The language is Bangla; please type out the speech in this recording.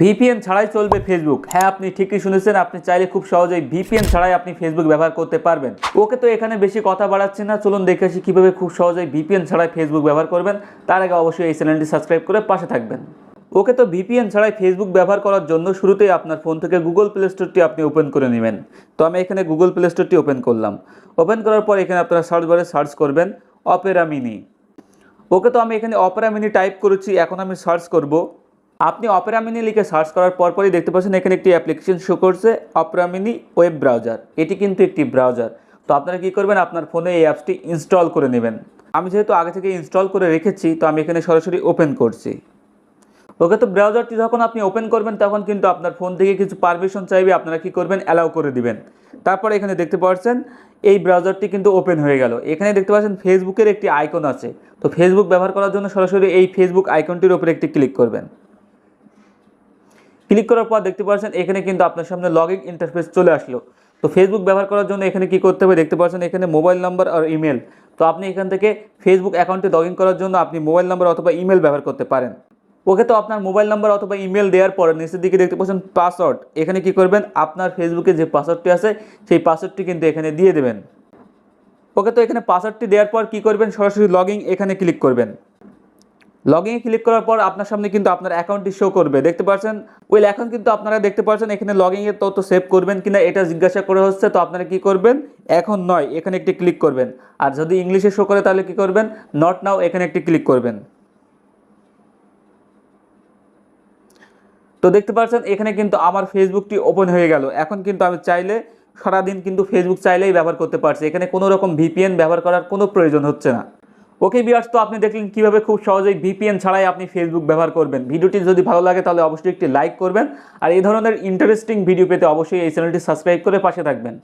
ভিপিএন ছাড়াই চলবে ফেসবুক হ্যাঁ আপনি ঠিকই শুনেছেন, আপনি চাইলে খুব সহজেই ভিপিএন ছাড়াই আপনি ফেসবুক ব্যবহার করতে পারবেন। ওকে তো এখানে বেশি কথা বাড়াচ্ছি না, চলুন দেখে আসি কীভাবে খুব সহজেই ভিপিএন ছাড়াই ফেসবুক ব্যবহার করবেন। তার আগে অবশ্যই এই চ্যানেলটি সাবস্ক্রাইব করে পাশে থাকবেন। ওকে তো ভিপিএন ছাড়াই ফেসবুক ব্যবহার করার জন্য শুরুতেই আপনার ফোন থেকে গুগল প্লে স্টোরটি আপনি ওপেন করে নেবেন। তো আমি এখানে গুগল প্লে স্টোরটি ওপেন করলাম। ওপেন করার পর এখানে আপনারা সার্চ বারে সার্চ করবেন অপেরা মিনি ওকে তো আমি এখানে অপেরা মিনি টাইপ করেছি, এখন আমি সার্চ করব আপনি অপেরা মিনি লিখে সার্চ করার পরপরই দেখতে পাচ্ছেন এখানে একটি অ্যাপ্লিকেশন শো করছে অপেরা মিনি ওয়েব ব্রাউজার। এটি কিন্তু একটি ব্রাউজার। তো আপনারা কী করবেন? আপনার ফোনে এই অ্যাপসটি ইনস্টল করে নেবেন। আমি যেহেতু আগে থেকে ইনস্টল করে রেখেছি, তো আমি এখানে সরাসরি ওপেন করছি। ওকে, তো ব্রাউজারটি যখন আপনি ওপেন করবেন, তখন কিন্তু আপনার ফোন থেকে কিছু পারমিশন চাইবে, আপনারা কি করবেন? অ্যালাউ করে দিবেন। তারপরে এখানে দেখতে পাচ্ছেন, এই ব্রাউজারটি কিন্তু ওপেন হয়ে গেল। এখানে দেখতে পাচ্ছেন, ফেসবুকের একটি আইকন আছে। তো ফেসবুক ব্যবহার করার জন্য সরাসরি এই ফেসবুক আইকনটির উপরে একটি ক্লিক করবেন। ক্লিক করার পর দেখতে পাচ্ছেন, এখানে কিন্তু আপনার সামনে লগ ইন ইন্টারফেস চলে আসলো। তো ফেসবুক ব্যবহার করার জন্য এখানে কি করতে হবে? দেখতে পাচ্ছেন, এখানে মোবাইল নাম্বার আর ইমেল তো আপনি এখান থেকে ফেসবুক অ্যাকাউন্টে লগ ইন করার জন্য আপনি মোবাইল নাম্বার অথবা ইমেল ব্যবহার করতে পারেন। ওকে, তো আপনার মোবাইল নাম্বার অথবা ইমেল দেওয়ার পর নিচের দিকে দেখতে পাচ্ছেন পাসওয়ার্ড এখানে কি করবেন? আপনার ফেসবুকে যে পাসওয়ার্ডটি আছে, সেই পাসওয়ার্ডটি কিন্তু এখানে দিয়ে দেবেন। ওকে, তো এখানে পাসওয়ার্ডটি দেওয়ার পর কি করবেন? সরাসরি লগইন এখানে ক্লিক করবেন। লগইনে ক্লিক করার পর আপনার সামনে কিন্তু আপনার অ্যাকাউন্টটি শো করবে। দেখতে পাচ্ছেন ওই এখন কিন্তু আপনারা দেখতে পাচ্ছেন এখানে লগইনের তথ্য সেভ করবেন কিনা এটা জিজ্ঞাসা করে হচ্ছে, তো আপনারা কি করবেন? এখন নয়, এখানে একটি ক্লিক করবেন। আর যদি ইংলিশে শো করে তাহলে কি করবেন? নট নাও এখানে একটি ক্লিক করবেন। তো দেখতে পাচ্ছেন এখানে কিন্তু আমার ফেসবুকটি ওপেন হয়ে গেল। এখন কিন্তু আমি চাইলে সারাদিন কিন্তু ফেসবুক চাইলেই ব্যবহার করতে পারছি। এখানে কোনো রকম ভিপিএন ব্যবহার করার কোনো প্রয়োজন হচ্ছে না। ওকে বিয়ার্স তো আপনি দেখলেন কীভাবে খুব সহজেই ভিপিএন ছাড়াই আপনি ফেসবুক ব্যবহার করবেন। ভিডিওটি যদি ভালো লাগে, তাহলে অবশ্যই একটি লাইক করবেন। আর এই ধরনের ইন্টারেস্টিং ভিডিও পেতে অবশ্যই এই চ্যানেলটি সাবস্ক্রাইব করে পাশে থাকবেন।